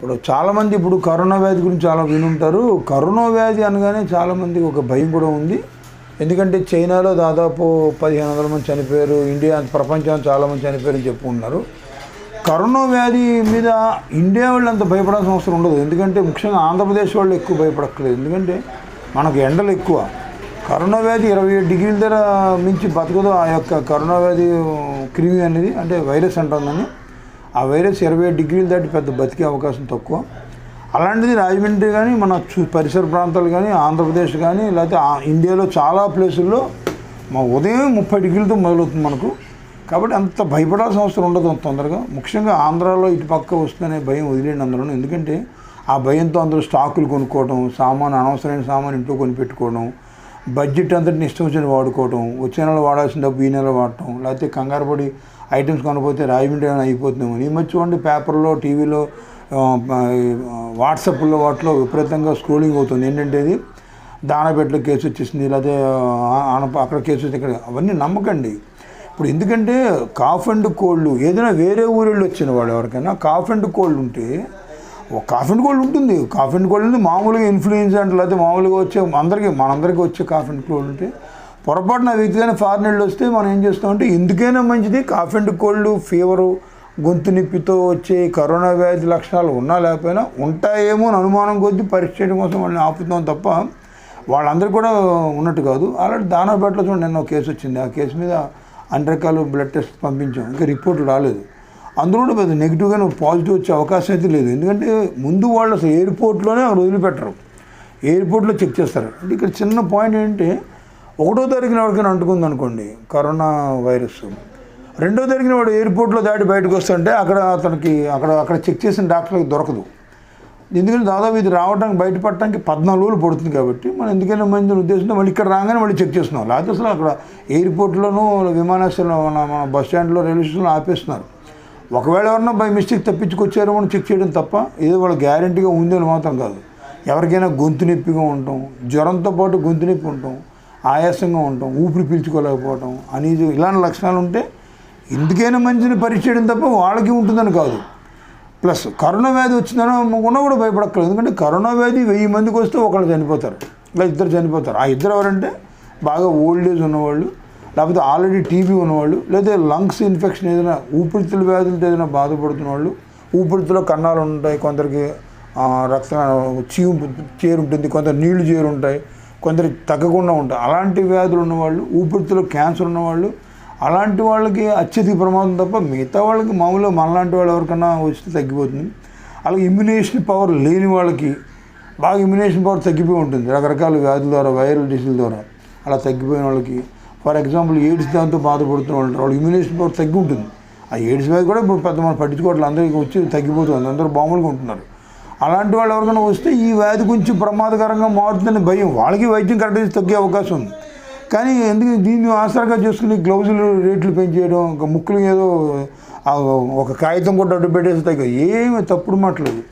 ఇప్పుడు చాలామంది ఇప్పుడు కరోనా వ్యాధి గురించి చాలా వినుంటారు. కరోనా వ్యాధి అనగానే చాలామందికి ఒక భయం కూడా ఉంది. ఎందుకంటే చైనాలో దాదాపు పదిహేను వందల మంది చనిపోయారు. ఇండియా ప్రపంచం చాలామంది చనిపోయారని చెప్పుకుంటున్నారు కరోనా వ్యాధి మీద ఇండియా వాళ్ళు అంత భయపడాల్సిన అవసరం ఉండదు. ఎందుకంటే ముఖ్యంగా ఆంధ్రప్రదేశ్ వాళ్ళు ఎక్కువ భయపడక్కలేదు ఎందుకంటే మనకు ఎండలు ఎక్కువ. కరోనా వ్యాధి ఇరవై ఏడు డిగ్రీల దగ్గర మించి బతకదు. ఆ యొక్క కరోనా వ్యాధి క్రిమి అనేది అంటే వైరస్ అంటుందని ఆ వైరస్ ఇరవై డిగ్రీలు దాటి పెద్ద బతికే అవకాశం తక్కువ. అలాంటిది రాజమండ్రి కానీ మన పరిసర ప్రాంతాలు కానీ ఆంధ్రప్రదేశ్ కానీ లేకపోతే ఆ- ఇండియాలో చాలా ప్లేసుల్లో మా ఉదయం ముప్పై డిగ్రీలతో మొదలవుతుంది మనకు. కాబట్టి అంత భయపడాల్సిన అవసరం ఉండదు అంత తొందరగా. ముఖ్యంగా ఆంధ్రాలో ఇటు పక్క వస్తుందనే భయం వదిలేండి అందులో ఎందుకంటే ఆ భయంతో అందరూ స్టాకులు కొనుక్కోవడం సామాను అనవసరమైన సామాను ఇంట్లో కొని పెట్టుకోవడం బడ్జెట్ అంతటిని ఇష్టం వచ్చిన వాడుకోవటం వచ్చే నెల వాడాల్సిన డబ్బు ఈ నెల వాడటం లేకపోతే కంగారు పడి ఐటమ్స్ కొనకపోతే రాజమండ్రి ఏమైనా అయిపోతుందేమో ఈ మధ్య చూడండి పేపర్లో టీవీలో వాట్సాప్లో వాటిలో విపరీతంగా స్క్రోలింగ్ అవుతుంది. ఏంటంటే ఇది దానబెట్లో కేసు వచ్చేసింది లేకపోతే ఆన అక్కడ కేసు వచ్చి ఇక్కడ అవన్నీ నమ్మకండి. ఇప్పుడు ఎందుకంటే కాఫ్ అండ్ కోల్డ్ ఏదైనా వేరే ఊరిళ్ళు వచ్చిన వాడు ఎవరికైనా కాఫ్ అండ్ కోల్డ్ ఉంటే ఒక కాఫ్ అండ్ కోల్డ్ ఉంటుంది. కాఫ్ అండ్ కోల్డ్ ఉంది మామూలుగా ఇన్ఫ్లుయెన్స్ అంటే లేకపోతే మామూలుగా వచ్చే అందరికీ మనందరికీ వచ్చే కాఫ్ అండ్ కోల్డ్ ఉంటే పొరపాటున వ్యక్తిగానే ఫారెన్ వెళ్ళి వస్తే మనం ఏం చేస్తామంటే ఎందుకైనా మంచిది. కాఫ్ అండ్ కోల్డ్ ఫీవరు గొంతు నొప్పితో వచ్చే కరోనా వ్యాధి లక్షణాలు ఉన్నా లేకపోయినా ఉంటాయేమో అని అనుమానం కొద్దీ పరీక్ష చేయడం కోసం వాళ్ళని ఆపుతాం తప్ప వాళ్ళందరూ కూడా ఉన్నట్టు కాదు. అలాంటి దానాపేటలో చూడండి నిన్న కేసు వచ్చింది. ఆ కేసు మీద అన్ని రకాల బ్లడ్ టెస్ట్ పంపించాం. ఇంకా రిపోర్ట్ రాలేదు. అందులో కూడా పెద్ద నెగిటివ్గానే పాజిటివ్ వచ్చే అవకాశం అయితే లేదు. ఎందుకంటే ముందు వాళ్ళు అసలు ఎయిర్పోర్ట్లోనే అక్కడ వదిలిపెట్టరు. ఎయిర్పోర్ట్లో చెక్ చేస్తారు. అంటే ఇక్కడ చిన్న పాయింట్ ఏంటంటే ఒకటో తారీఖున ఎవరికైనా అంటుకుంది అనుకోండి కరోనా వైరస్ రెండో తారీఖున వాడు ఎయిర్పోర్ట్లో దాటి బయటకు వస్తుంటే అక్కడ అతనికి అక్కడ అక్కడ చెక్ చేసిన డాక్టర్కి దొరకదు. ఎందుకంటే దాదాపు ఇది రావడానికి బయటపడటానికి పద్నాలుగు రోజులు పడుతుంది కాబట్టి మనం ఎందుకైనా మంచి ఉద్దేశంతో మళ్ళీ ఇక్కడ రాగానే మళ్ళీ చెక్ చేస్తున్నాం. లేకపోతే అసలు అక్కడ ఎయిర్పోర్ట్లోనూ విమానాశ్రయంలో మన మన బస్ స్టాండ్లో రైల్వే స్టేషన్లో ఆపేస్తున్నారు. ఒకవేళ ఎవరన్నా బై మిస్టేక్ తప్పించుకొచ్చారో మనం చెక్ చేయడం తప్ప ఏదో వాళ్ళ గ్యారంటీగా ఉంది అని మాత్రం కాదు. ఎవరికైనా గొంతు నొప్పిగా ఉండటం జ్వరంతో పాటు గొంతు నొప్పి ఉండటం ఆయాసంగా ఉండటం ఊపిరి పీల్చుకోలేకపోవటం అనేది ఇలాంటి లక్షణాలు ఉంటే ఎందుకైనా మంచిని పరీక్ష చేయడం తప్ప వాళ్ళకి ఉంటుందని కాదు. ప్లస్ కరోనా వ్యాధి వచ్చిందని ఉన్న కూడా భయపడక్కర్లేదు. ఎందుకంటే కరోనా వ్యాధి వెయ్యి మందికి వస్తే ఒకళ్ళు చనిపోతారు. ఇలా ఇద్దరు చనిపోతారు. ఆ ఇద్దరు ఎవరంటే బాగా ఓల్డ్ ఏజ్ ఉన్నవాళ్ళు లేకపోతే ఆల్రెడీ టీబీ ఉన్నవాళ్ళు లేదా లంగ్స్ ఇన్ఫెక్షన్ ఏదైనా ఊపిరితిత్తుల వ్యాధులతో ఏదైనా బాధపడుతున్న వాళ్ళు ఊపిరితిత్తులో కన్నాలు ఉంటాయి కొందరికి రక్త చీము చేరుంటుంది కొందరు నీళ్ళు చేరుంటాయి కొందరికి తగ్గకుండా ఉంటాయి. అలాంటి వ్యాధులు ఉన్నవాళ్ళు ఊపిరితిత్తులో క్యాన్సర్ ఉన్నవాళ్ళు అలాంటి వాళ్ళకి అత్యధిక ప్రమాదం తప్ప మిగతా వాళ్ళకి మామూలుగా మనలాంటి వాళ్ళు ఎవరికన్నా వస్తే తగ్గిపోతుంది. అలాగే ఇమ్యునేషన్ పవర్ లేని వాళ్ళకి బాగా ఇమ్యునేషన్ పవర్ తగ్గిపోయి ఉంటుంది రకరకాల వ్యాధుల ద్వారా వైరల్ డిసీజ్ ద్వారా. అలా తగ్గిపోయిన వాళ్ళకి ఫర్ ఎగ్జాంపుల్ ఎయిడ్స్ దాంతో బాధపడుతున్న వాళ్ళు ఉంటారు. ఇమ్యూనేషన్ పవర్ తగ్గి ఉంటుంది ఆ ఎయిడ్స్ వ్యాధి కూడా ఇప్పుడు పెద్ద మనం పట్టించుకోవట్లేదు అందరికీ వచ్చి తగ్గిపోతుంది. అందరూ మామూలుగా ఉంటున్నారు. అలాంటి వాళ్ళు ఎవరికైనా వస్తే ఈ వ్యాధి కొంచెం ప్రమాదకరంగా మారుతుందని భయం. వాళ్ళకి వైద్యం కరెక్ట్గా తగ్గే అవకాశం ఉంది. కానీ ఎందుకు దీన్ని ఆసరాగా చేసుకుని గ్లౌజులు రేట్లు పెంచేయడం ఒక ముక్కులు ఏదో ఒక కాగితం కూడా అడ్డు పెట్టేసి తగ్గ. ఏమి తప్పుడు మాటలేదు.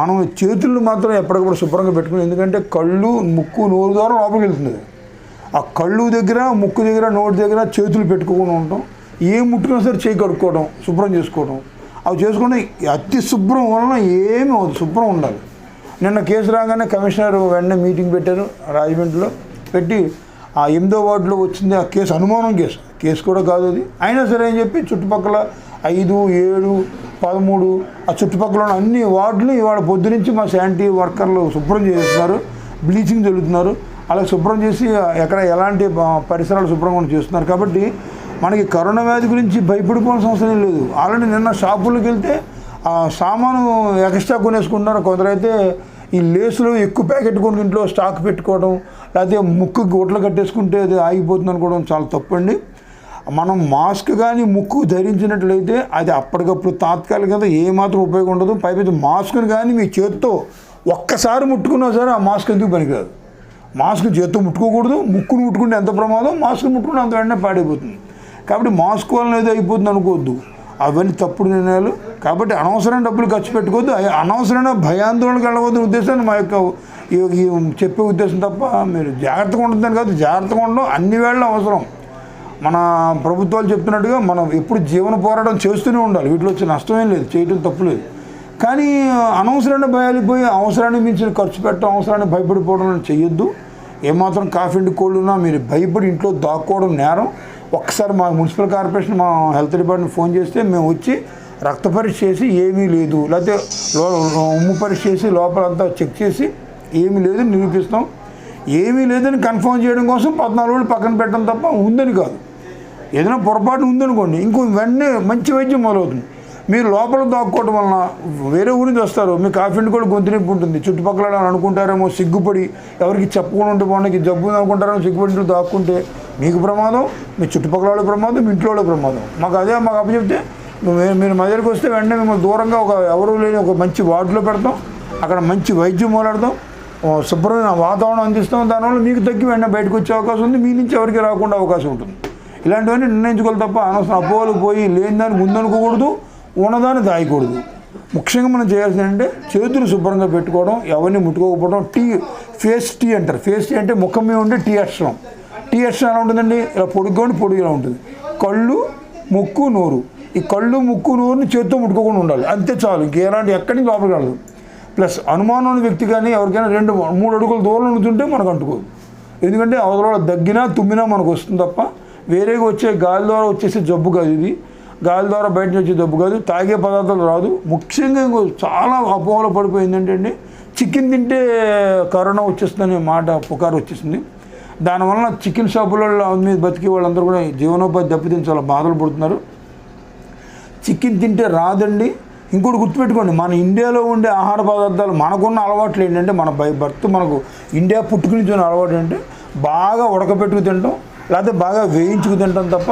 మనం చేతులను మాత్రం ఎప్పటికప్పుడు శుభ్రంగా పెట్టుకుని ఎందుకంటే కళ్ళు ముక్కు నోరు ద్వారా లోపలికి వెళ్తుంది. ఆ కళ్ళు దగ్గర ముక్కు దగ్గర నోటి దగ్గర చేతులు పెట్టుకోకుండా ఉంటాం ఏం ముట్టుకున్నా సరే చేయి కడుక్కోవడం శుభ్రం చేసుకోవడం అవి చేసుకుంటే అతి శుభ్రం వలన ఏమి అవదు శుభ్రం ఉండాలి. నిన్న కేసు రాగానే కమిషనర్ వెంటనే మీటింగ్ పెట్టారు రాజమండ్రిలో పెట్టి ఆ ఎనిమిదో వార్డులో వచ్చింది ఆ కేసు అనుమానం కేసు. కేసు కూడా కాదు అది. అయినా సరే అని చెప్పి చుట్టుపక్కల ఐదు ఏడు పదమూడు ఆ చుట్టుపక్కల ఉన్న అన్ని వార్డులు ఇవాళ పొద్దునుంచి మా శానిటరీ వర్కర్లు శుభ్రం చేస్తున్నారు బ్లీచింగ్ జరుగుతున్నారు అలా శుభ్రం చేసి ఎక్కడ ఎలాంటి పరిసరాలు శుభ్రంగా ఉండి చేస్తున్నారు. కాబట్టి మనకి కరోనా వ్యాధి గురించి భయపడిపోవాల్సిన అవసరం లేదు. ఆల్రెడీ నిన్న షాపులకు వెళ్తే ఆ సామాను ఎక్స్ట్రా కొనేసుకుంటున్నారు. కొందరైతే ఈ లేసులు ఎక్కువ ప్యాకెట్ కొని ఇంట్లో స్టాక్ పెట్టుకోవడం లేకపోతే ముక్కు గుడ్లు కట్టేసుకుంటే అది ఆగిపోతుంది అనుకోవడం చాలా తప్పండి. మనం మాస్క్ కానీ ముక్కు ధరించినట్లయితే అది అప్పటికప్పుడు తాత్కాలికంగా ఏమాత్రం ఉపయోగం ఉండదు. పైపైతే మాస్క్ని కానీ మీ చేత్తో ఒక్కసారి ముట్టుకున్నా సరే ఆ మాస్క్ ఎందుకు పనికిరాదు? మాస్క్ చేత్తో ముట్టుకోకూడదు ముక్కును ముట్టుకుంటే ఎంత ప్రమాదం? మాస్క్ ముట్టుకుంటే అంత వెంటనే పాడైపోతుంది. కాబట్టి మాస్క్ వలన ఏదో అయిపోతుంది అనుకోవద్దు. అవన్నీ తప్పుడు నిర్ణయాలు. కాబట్టి అనవసరమైన డబ్బులు ఖర్చు పెట్టుకోవద్దు. అనవసరమైన భయాందోళనకు వెళ్ళవద్దు ఉద్దేశాన్ని మా యొక్క చెప్పే ఉద్దేశం తప్ప మీరు జాగ్రత్తగా ఉంటుందని కాదు. జాగ్రత్తగా ఉండడం అన్ని వేళ అవసరం. మన ప్రభుత్వాలు చెప్తున్నట్టుగా మనం ఎప్పుడు జీవన పోరాటం చేస్తూనే ఉండాలి. వీటిలో వచ్చే నష్టమేం లేదు. చేయటం తప్పు లేదు. కానీ అనవసరమైన భయాలు పోయి అవసరానికి మించిన ఖర్చు పెట్టడం అవసరాన్ని భయపడిపోవడం అనేది ఏమాత్రం కాఫీ అండ్ కోల్డ్ ఉన్నా మీరు భయపడి ఇంట్లో దాక్కోవడం నేరం. ఒక్కసారి మా మున్సిపల్ కార్పొరేషన్ మా హెల్త్ డిపార్ట్మెంట్ ఫోన్ చేస్తే మేము వచ్చి రక్త పరీక్ష చేసి ఏమీ లేదు. లేకపోతే ఉమ్ము పరీక్ష చేసి లోపలంతా చెక్ చేసి ఏమీ లేదని నిరూపిస్తాం. ఏమీ లేదని కన్ఫర్మ్ చేయడం కోసం పద్నాలుగు రోజులు పక్కన పెట్టడం తప్ప ఉందని కాదు. ఏదైనా పొరపాటు ఉందనుకోండి ఇంకో వెంటనే మంచి వైద్యం మొదలవుతుంది. మీరు లోపల దాక్కోవడం వలన వేరే ఊరి నుంచి వస్తారు. మీ కాఫీ కూడా గొంతు నొప్పి ఉంటుంది. చుట్టుపక్కల వాళ్ళని అనుకుంటారేమో సిగ్గుపడి ఎవరికి చెప్పకుండా ఉంటే బాగుండకి జబ్బు అనుకుంటారేమో సిగ్గుపడి దాక్కుంటే మీకు ప్రమాదం మీ చుట్టుపక్కల వాళ్ళ ప్రమాదం మీ ఇంట్లో వాళ్ళ ప్రమాదం. మాకు అదే మాకు అప్పచెప్తే మీరు మా దగ్గరికి వస్తే వెంటనే మిమ్మల్ని దూరంగా ఒక ఎవరు లేని ఒక మంచి వార్డులో పెడతాం. అక్కడ మంచి వైద్యం మొదలెడతాం. శుభ్రమైన వాతావరణం అందిస్తాం. దానివల్ల మీకు తగ్గి వెంటనే బయటకు వచ్చే అవకాశం ఉంది. మీ నుంచి ఎవరికి రాకుండా అవకాశం ఉంటుంది. ఇలాంటివన్నీ నిర్ణయించుకోవాలి తప్ప అనవసరం. అపోహలు పోయి లేని దానికి ముందనుకోకూడదు ఉన్నదాన్ని దాయకూడదు. ముఖ్యంగా మనం చేయాల్సింది అంటే చేతులు శుభ్రంగా పెట్టుకోవడం ఎవరిని ముట్టుకోకపోవడం టీ ఫేస్ టీ అంటారు. ఫేస్ టీ అంటే ముఖం మీద ఉండే టీ అక్షరం. టీ అక్షరం ఎలా ఉంటుందండి? ఇలా పొడుగ్గా ఉండి పొడుగులా ఉంటుంది. కళ్ళు ముక్కు నోరు. ఈ కళ్ళు ముక్కు నోరుని చేతితో ముట్టుకోకుండా ఉండాలి. అంతే చాలు. ఇంకేలాంటి ఎక్కడి నుంచి లోపలికి వెళ్ళదు. ప్లస్ అనుమానం ఉన్న వ్యక్తి కానీ ఎవరికైనా రెండు మూడు అడుగుల దూరం ఉంటుంటే మనకు అంటుకోదు. ఎందుకంటే అవతల దగ్గినా తుమ్మినా మనకు వస్తుంది తప్ప వేరేగా వచ్చే గాలి ద్వారా వచ్చేసే జబ్బు కాదు ఇది. గాలి ద్వారా బయట నుంచి వచ్చే జబ్బు కాదు తాగే పదార్థాలు రాదు. ముఖ్యంగా ఇంకో చాలా అపోహలో పడిపోయింది ఏంటంటే చికెన్ తింటే కరోనా వచ్చేస్తుందనే మాట పుకారు వచ్చేసింది. దానివల్ల చికెన్ షాపులలో మీద బతికే వాళ్ళందరూ కూడా జీవనోపాధి దెబ్బతిని చాలా బాధలు పడుతున్నారు. చికెన్ తింటే రాదండి. ఇంకోటి గుర్తుపెట్టుకోండి మన ఇండియాలో ఉండే ఆహార పదార్థాలు మనకున్న అలవాట్లు ఏంటంటే మన బై భర్త మనకు ఇండియా పుట్టుకుని అలవాటు ఏంటంటే బాగా ఉడకబెట్టుకు తింటాం లేకపోతే బాగా వేయించుకు తింటాం తప్ప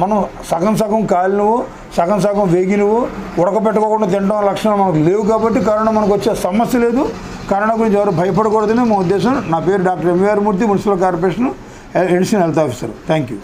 మనం సగం సగం కాలినవు సగం సగం వేగినవు ఉడకపెట్టుకోకుండా తినడం లక్షణాలు మనకు లేవు కాబట్టి కరోనా మనకు వచ్చే సమస్య లేదు. కరోనా గురించి ఎవరు భయపడకూడదని మా ఉద్దేశం నా పేరు doctor MVR Murthy municipal corporation addition health officer. Thank you